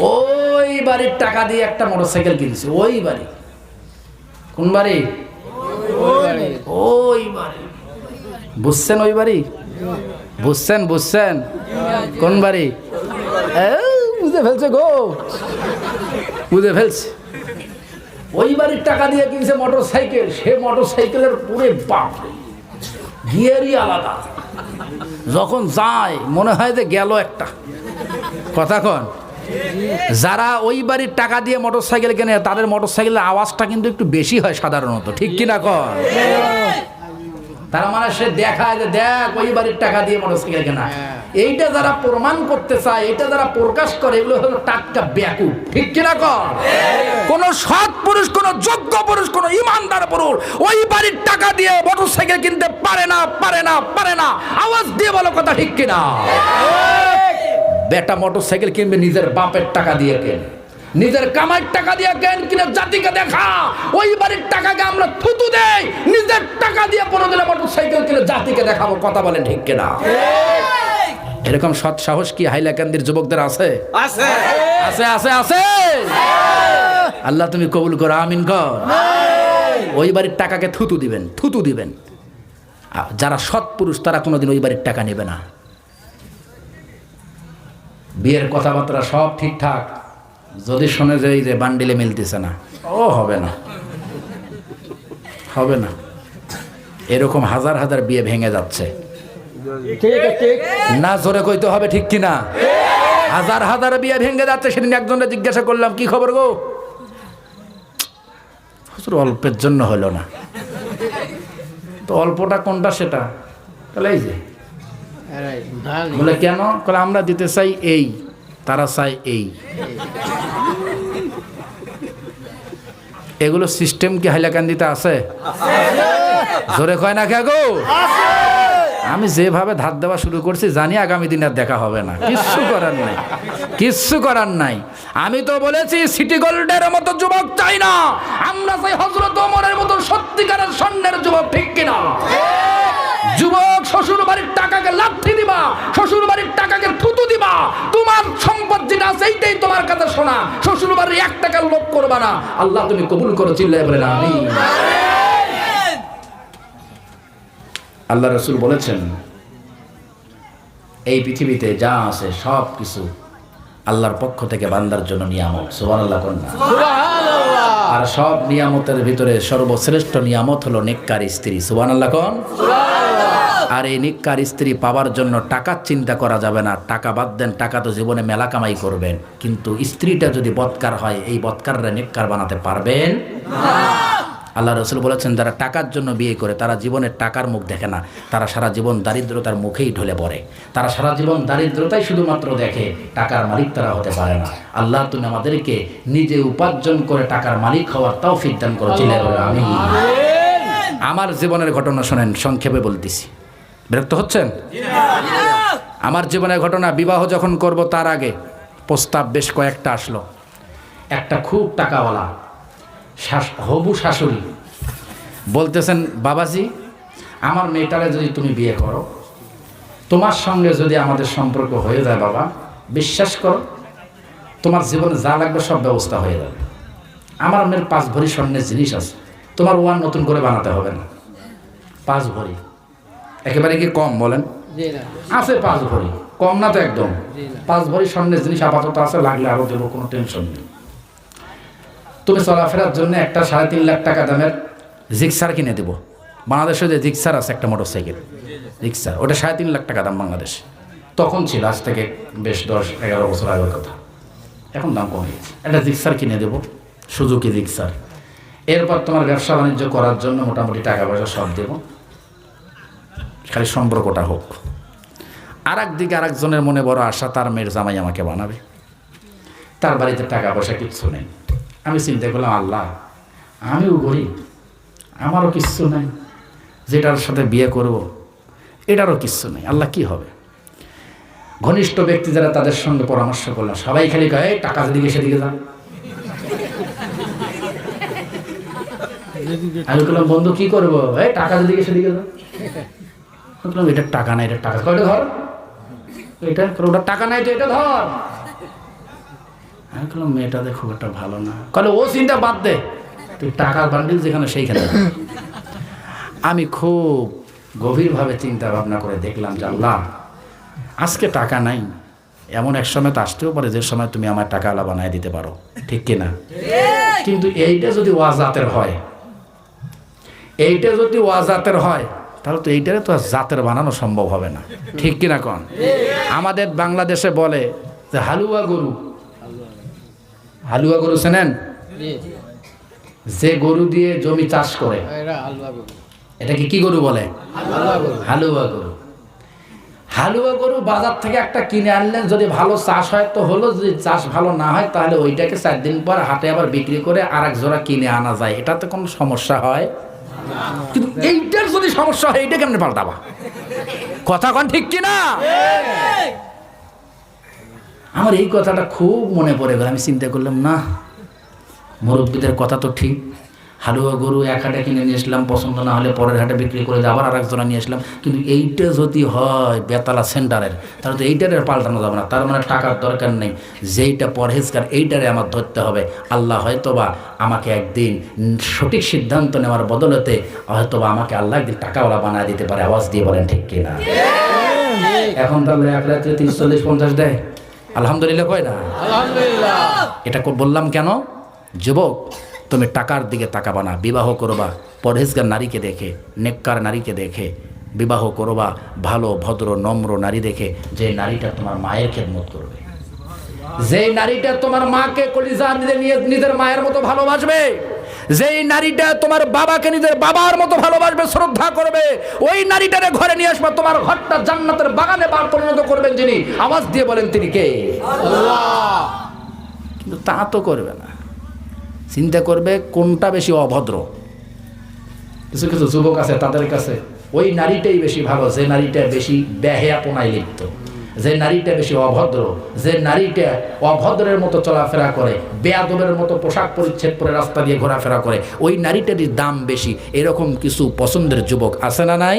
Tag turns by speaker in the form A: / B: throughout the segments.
A: ওই বাড়ির টাকা দিয়ে একটা মোটরসাইকেল কিনছে, ওই বাড়ি। কোন বাড়ি? ওই বাড়ি। বুঝছেন ওই বাড়ি? বুঝছেন বুঝছেন? কোন বাড়ি? বুঝে ফেলছে গো। বুঝে ফেলছে। ওই বাড়ির টাকা দিয়ে কিনছে মোটর সাইকেল সে মোটর সাইকেলের পুরে বাপ গিয়ারই আলাদা। যখন যায়, মনে হয় যে গেল একটা। কথা কন। যারা ওই বাড়ির টাকা দিয়ে মোটর সাইকেল কেনে, তাদের মোটর সাইকেলের আওয়াজটা কিন্তু একটু বেশি হয় সাধারণত। ঠিক কিনা কন? তার মানে সে দেখায় যে, দেখ, ওই বাড়ির টাকা দিয়ে মোটর সাইকেল কেনা। এইটা যারা প্রমাণ করতে চায় এটা যারা প্রকাশ করে, এগুলো হলো টাটকা ব্যাকুব ঠিক কিনা কর কোন সৎ পুরুষ, কোন যোগ্য পুরুষ, কোন ইমানদার পুরুষ, ওই বাড়ির টাকা দিয়ে মোটর সাইকেল কিনতে পারে না পারে না পারে না। আওয়াজ দিয়ে বলো কথা ঠিক কিনা? বেটা মোটর সাইকেল কিনবে নিজের বাপের টাকা দিয়ে কেন? নিজের কামাইয়ের টাকা দিয়ে কেন কিনে জাতিকে দেখা? ওই বাড়ির টাকাকে আমরা থুতু দেই নিজের টাকা দিয়ে পনেরো মোটর সাইকেল কিনে জাতিকে দেখাবো কথা বলেন ঠিক কিনা? এরকম সৎ সাহস কি হাইলাকান্দির যুবকদের আছে?
B: আছে।
A: আছে আছে আছে। আল্লাহ তুমি কবুল করো আমিন কর। ওই বাড়ির টাকাকে থুতু দিবেন থুতু দিবেন। যারা সৎ পুরুষ তারা কোনোদিন ওই বাড়ির টাকা নেবে না। বিয়ের কথাবার্তা সব ঠিকঠাক। যদি শুনে যে এই যে বান্ডিলে মিলতেছে না ও হবে না। হবে না। এরকম হাজার হাজার বিয়ে ভেঙে যাচ্ছে।
C: ঠিক আছে ঠিক।
A: না জোরে কইতে হবে ঠিক কিনা? হাজার হাজার বিয়ে ভেঙে যাচ্ছে সেদিন একজনকে জিজ্ঞাসা করলাম কি খবর গো? হুজুর, অল্পের জন্য হলো না। তো অল্পটা কোনটা সেটা? তাহলে এই যে। বলে, কেন? বলে আমরা দিতে চাই এই, তারা চাই এই। এগুলো সিস্টেম কি হাইলাকান্দিতে আছে? জোরে কয় না কে আমি যেভাবে ধার দেওয়া শুরু করছি, জানি আগামী দিন দেখা হবে না। কিচ্ছু করার নাই। কিচ্ছু করার নাই। আমি তো বলেছি, সিটি গোল্ডের মতো যুবক চাই না। আমরা চাই হজরত ওমরের মতো সত্যিকারের স্বর্ণের যুবক, ঠিক কিনা? যুবক শ্বশুর বাড়ির টাকাকে দিবা শ্বশুর বাড়ির টাকাকে থুতু দিবা। তোমার সম্পদ যেটা আছে এইটাই তোমার কাছে শোনা শ্বশুর বাড়ির এক টাকার লোভ করবা না। আল্লাহ তুমি কবুল করো চিল্লাই বলে না আমি আল্লাহ রসুল বলেছেন এই পৃথিবীতে যা আছে সব কিছু আল্লাহর পক্ষ থেকে বান্দার জন্য নিয়ামত। সুবান আল্লাহ কন্যা। আর সব নিয়ামতের ভিতরে সর্বশ্রেষ্ঠ নিয়ামত হলো নেককার স্ত্রী। সুবান আল্লাহ কন? আর এই নিকার স্ত্রী পাওয়ার জন্য টাকার চিন্তা করা যাবে না। টাকা বাদ দেন টাকা তো জীবনে মেলা কামাই করবেন। কিন্তু স্ত্রীটা যদি বৎকার হয় এই বৎকাররা নেককার বানাতে পারবেন? আল্লাহ রসুল বলেছেন যারা টাকার জন্য বিয়ে করে তারা জীবনের টাকার মুখ দেখে না। তারা সারা জীবন দারিদ্রতার মুখেই ঢলে পড়ে। তারা সারা জীবন দারিদ্রতাই শুধুমাত্র দেখে টাকার মালিক তারা হতে পারে না। আল্লাহ তুমি আমাদেরকে নিজে উপার্জন করে টাকার মালিক হওয়ার তাও ফিদান করো চিলে আমি আমার জীবনের ঘটনা শোনেন সংক্ষেপে বলতেছি। বিরক্ত হচ্ছেন? আমার জীবনের ঘটনা, বিবাহ যখন করব তার আগে প্রস্তাব বেশ কয়েকটা আসলো। একটা খুব টাকাওয়ালা হবু শাশুড়ি বলতেছেন, বাবাজি, আমার মেয়েটারে যদি তুমি বিয়ে করো, তোমার সঙ্গে যদি আমাদের সম্পর্ক হয়ে যায় বাবা, বিশ্বাস করো, তোমার জীবনে যা লাগবে সব ব্যবস্থা হয়ে যাবে। আমার মেয়ের পাঁচ ভরি স্বর্ণের জিনিস আছে, তোমার ওয়ান নতুন করে বানাতে হবে না। পাঁচ ভরি। একেবারে কি কম বলেন? আছে পাঁচ ভরি। কম না তো একদম। পাঁচ ভরি স্বর্ণের জিনিস আপাতত আছে লাগলে আরও দেবো কোনো টেনশন নেই। তুমি চলাফেরার জন্য একটা সাড়ে তিন লাখ টাকা দামের জিক্সার কিনে দেবো। বাংলাদেশে যে জিক্সার আছে একটা মোটর সাইকেল জিক্সার ওটা সাড়ে তিন লাখ টাকা দাম বাংলাদেশ। তখন ছিল আজ থেকে বেশ দশ এগারো বছর আগের কথা। এখন দাম কমে গেছে। একটা জিক্সার কিনে দেবো সুজুকি জিক্সার এরপর তোমার ব্যবসা বাণিজ্য করার জন্য মোটামুটি টাকা পয়সা সব দেবো। খালি সম্পর্কটা হোক। আর একদিকে আরেকজনের মনে বড় আশা, তার মেয়ের জামাই আমাকে বানাবে। তার বাড়িতে টাকা পয়সা কিচ্ছু নেই। আমি চিন্তা করলাম, আল্লাহ, আমিও গরিব, আমারও কিচ্ছু নেই। যেটার সাথে বিয়ে করব, এটারও কিচ্ছু নেই। আল্লাহ, কি হবে? ঘনিষ্ঠ ব্যক্তি যারা তাদের সঙ্গে পরামর্শ করলাম সবাই খালি কয়, "এই, টাকা যেদিকে সেদিকে যা। আমি বললাম, বন্ধু, কি করব? টাকা যেদিকে সেদিকে যা। বললাম, এটা টাকা নাই, এটা টাকা ধর? এটা ওটা টাকা নাই তো এটা ধর। আমি বললাম, মেয়েটা দেখো একটা ভালো না। কলে ও চিন্তা বাদ দে। তুই টাকার বান্ডিল যেখানে সেইখানে আমি খুব গভীরভাবে চিন্তা ভাবনা করে দেখলাম যে আল্লাহ, আজকে টাকা নাই। এমন এক সময় তো আসতেও পারে যে সময় তুমি আমার টাকা আলা বানায় দিতে পারো। ঠিক কিনা? কিন্তু এইটা যদি ওয়াজাতের হয়, এইটা যদি ওয়াজাতের হয় তাহলে তো এইটারে তো আর জাতের বানানো সম্ভব হবে না। ঠিক কিনা কন? আমাদের বাংলাদেশে বলে যে হালুয়া গরু। হালুয়া গরু চেনেন? যে গরু দিয়ে জমি চাষ করে। এটাকে কি গরু বলে?
C: হালুয়া গরু।
A: হালুয়া গরু। হালুয়া গরু বাজার থেকে একটা কিনে আনলেন যদি ভালো চাষ হয় তো হলো যদি চাষ ভালো না হয় তাহলে ওইটাকে চার দিন পর হাটে আবার বিক্রি করে আর এক জোড়া কিনে আনা যায়। এটাতে কোনো সমস্যা হয়? কিন্তু এইটার যদি সমস্যা হয় এইটা কেমনে পাল্টাবা? কথা কন ঠিক কিনা? আমার এই কথাটা খুব মনে পড়ে গেল। আমি চিন্তা করলাম, না, মুরব্বীদের কথা তো ঠিক হালুয়া গরু এক হাটে কিনে নিয়ে আসলাম পছন্দ না হলে পরের হাটে বিক্রি করে আবার আর একজনা নিয়ে আসলাম। কিন্তু এইটা যদি হয় বেতালা সেন্টারের তাহলে তো এইটারে পাল্টানো যাবে না। তার মানে টাকার দরকার নেই। যেইটা পরহেজগার এইটারে আমার ধরতে হবে। আল্লাহ হয়তোবা আমাকে একদিন সঠিক সিদ্ধান্ত নেওয়ার বদলতে হয়তোবা আমাকে আল্লাহ একদিন টাকাওয়ালা বানায় দিতে পারে। আওয়াজ দিয়ে বলেন ঠিক কিনা এখন তাহলে এক রাত্রে তিরিশ চল্লিশ পঞ্চাশ দেয়। আলহামদুলিল্লাহ কয় না?
C: আলহামদুলিল্লাহ।
A: এটা বললাম কেন? যুবক তুমি টাকার দিকে তাকাবা না বিবাহ করবা পরহেজগার নারীকে দেখে নেককার নারীকে দেখে বিবাহ করবা ভালো ভদ্র নম্র নারী দেখে যে নারীটা তোমার মায়ের খেদমত করবে। যে নারীটা তোমার মাকে কলিজা নিজের মায়ের মতো ভালোবাসবে যেই নারীটা তোমার বাবাকে নিজের বাবার মতো ভালোবাসবে শ্রদ্ধা করবে ওই নারীটারে ঘরে নিয়ে আসবে তোমার ঘরটা জান্নাতের বাগানে বার পরিণত করবেন যিনি। আওয়াজ দিয়ে বলেন তিনি কে?
C: আল্লাহ।
A: কিন্তু তা তো করবে না। চিন্তা করবে কোনটা বেশি অভদ্র। কিছু কিছু যুবক আছে তাদের কাছে ওই নারীটাই বেশি ভালো যে নারীটা বেশি ব্যাহেয়াপনায় লিপ্ত যে নারীটা বেশি অভদ্র যে নারীটা অভদ্রের মতো চলাফেরা করে বেয়াদবের মতো পোশাক পরিচ্ছেদ পরে রাস্তা দিয়ে ঘোরাফেরা করে ওই নারীটারই দাম বেশি। এরকম কিছু পছন্দের যুবক আছে না নাই?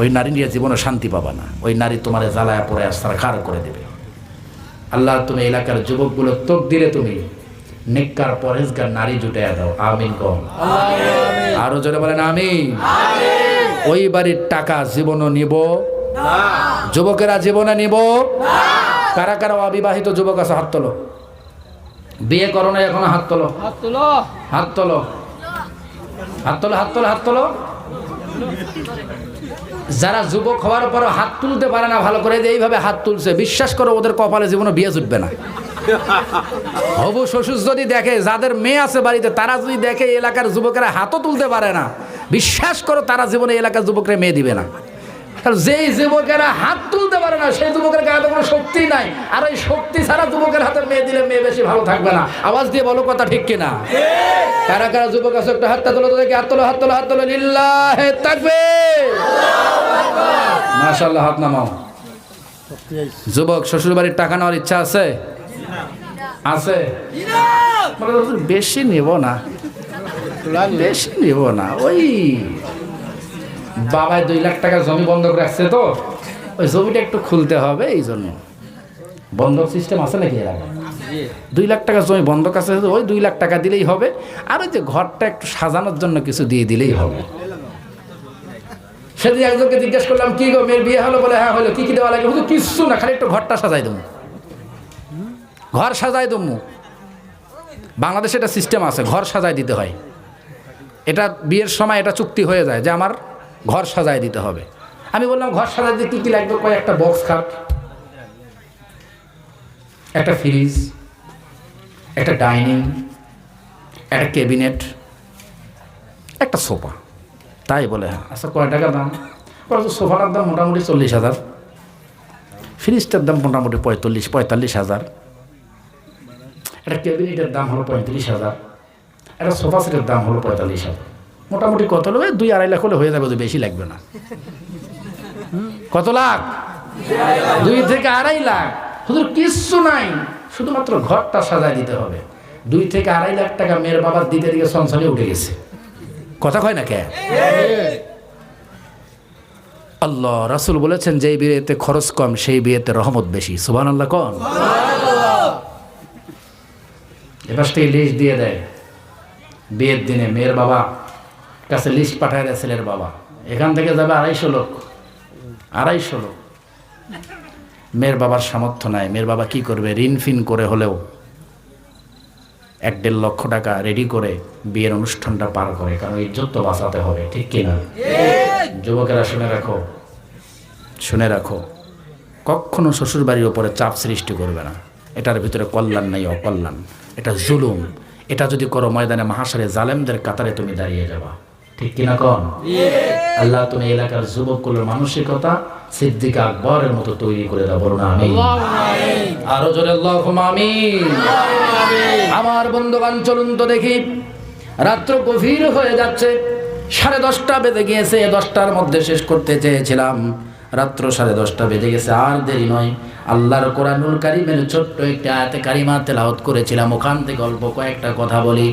A: ওই নারী নিয়ে জীবনে শান্তি পাবা না। ওই নারী তোমার জ্বালায় পড়ে সারখার করে দেবে। আল্লাহ তুমি এলাকার যুবকগুলো তোক দিলে তুমি নিকার পরেজগার নারী জুটাইয়া দাও। আমিন কম। আরও জোরে বলেন আমি ওই বাড়ির টাকা জীবনও নিব। যুবকেরা জীবনে নিব। কারা কারা অবিবাহিত যুবক আছে হাত তোলো। বিয়ে করো না এখনও হাত তোলো।
C: হাত তুলো।
A: হাত তোলো। হাত তোলো হাত তোলো হাত তোলো। যারা যুবক হওয়ার পর হাত তুলতে পারে না, ভালো করে এইভাবে হাত তুলছে, বিশ্বাস করো ওদের কপালে জীবনে বিয়ে জুটবে না। হবু শ্বশুর যদি দেখে, যাদের মেয়ে আছে বাড়িতে, তারা যদি দেখে এলাকার যুবকেরা হাতও তুলতে পারে না, বিশ্বাস করো তারা জীবনে এলাকার যুবকরা মেয়ে দিবে না। যেই যুবকেরা হাত তুলতে পারে না সেই যুবকের গায়ে কোনো শক্তি নাই। আর ওই শক্তি ছাড়া যুবকের হাতে মেয়ে দিলে মেয়ে বেশি ভালো থাকবে না। আওয়াজ দিয়ে বলো কথা ঠিক কিনা? কারা কারা যুবক আছে একটা হাতটা তোলো তো দেখি হাত তোলো হাত তোলো হাত তোলো লিল্লাহে থাকবে মাশাআল্লাহ হাত নামাও। যুবক শ্বশুর বাড়ির টাকা নেওয়ার ইচ্ছা আছে? আছে? বেশি নেব না। বেশি নেব না ওই বাবায় দুই লাখ টাকা জমি বন্ধক রাখছে তো ওই জমিটা একটু খুলতে হবে এই জন্য। বন্ধক সিস্টেম আছে নাকি দুই লাখ টাকা জমি বন্ধক আছে ওই দুই লাখ টাকা দিলেই হবে। আর ওই যে ঘরটা একটু সাজানোর জন্য কিছু দিয়ে দিলেই হবে। সেদিন একজনকে জিজ্ঞেস করলাম কি গো মেয়ের বিয়ে হলো? বলে হ্যাঁ হলো। কি কি দেওয়া লাগে? শুধু কিচ্ছু না খালি একটু ঘরটা সাজাই দেবো। ঘর সাজাই দেবো। বাংলাদেশে একটা সিস্টেম আছে ঘর সাজাই দিতে হয়। এটা বিয়ের সময় এটা চুক্তি হয়ে যায় যে আমার ঘর সাজাই দিতে হবে। আমি বললাম, ঘর সাজাই দিতে কী কী লাগবে? কয়, একটা বক্স খাট, একটা ফ্রিজ একটা ডাইনিং একটা ক্যাবিনেট একটা সোফা তাই বলে হ্যাঁ আচ্ছা কয় টাকা দাম? বলে তো সোফাটার দাম মোটামুটি চল্লিশ হাজার ফ্রিজটার দাম মোটামুটি পঁয়তাল্লিশ পঁয়তাল্লিশ হাজার, একটা ক্যাবিনেটের দাম হলো পঁয়ত্রিশ হাজার, একটা সোফা সেটের দাম হলো পঁয়তাল্লিশ হাজার। মোটামুটি কত এই দুই আড়াই লাখ হলে হয়ে যাবে তো বেশি লাগবে না। কত লাখ? দুই থেকে আড়াই লাখ। শুধু কিচ্ছু নাই। শুধুমাত্র ঘরটা সাজায় দিতে হবে। দুই থেকে আড়াই লাখ টাকা মেয়ের বাবার দিতে দিকে সংসারে উঠে গেছে। কথা কয় না কে? আল্লাহ, রাসুল বলেছেন যে বিয়েতে খরচ কম, সেই বিয়েতে রহমত বেশি। সুবান আল্লাহ কন এবার লিস্ট দিয়ে দেয়। বিয়ের দিনে মেয়ের বাবা কাছে লিস্ট পাঠায় দেয় ছেলের বাবা। এখান থেকে যাবে আড়াইশো লোক। আড়াইশো লোক। মেয়ের বাবার সামর্থ্য নাই। মেয়ের বাবা কি করবে? ঋণ ফিন করে হলেও এক দেড় লক্ষ টাকা রেডি করে বিয়ের অনুষ্ঠানটা পার করে। কারণ ইজ্জত তো বাঁচাতে হবে ঠিক কিনা? যুবকেরা শুনে রাখো। শুনে রাখো। কখনো শ্বশুর বাড়ির ওপরে চাপ সৃষ্টি করবে না। এটার ভিতরে কল্যাণ নাই অকল্যাণ। এটা জুলুম। এটা যদি করো ময়দানে মহাসারে জালেমদের কাতারে তুমি দাঁড়িয়ে যাবা। ঠিক কিনা কন? আল্লাহ তুমি এলাকার যুবকগুলোর মানসিকতা সিদ্দিক আকবরের মতো তৈরি করে দাও, বলুন আমি আরও জোরে আমিন। আমার বন্ধুবান চলুন তো দেখি। রাত্র গভীর হয়ে যাচ্ছে, সাড়ে দশটা বেজে গিয়েছে দশটার মধ্যে শেষ করতে চেয়েছিলাম। রাত্র সাড়ে দশটা বেজে গেছে, আর দেরি নয়। আল্লাহর কোরআনুল কারিমের ছোট্ট একটা আয়াতে কারিমা তেলাওয়াত করেছিলাম। ওখান থেকে অল্প কয়েকটা কথা বলি।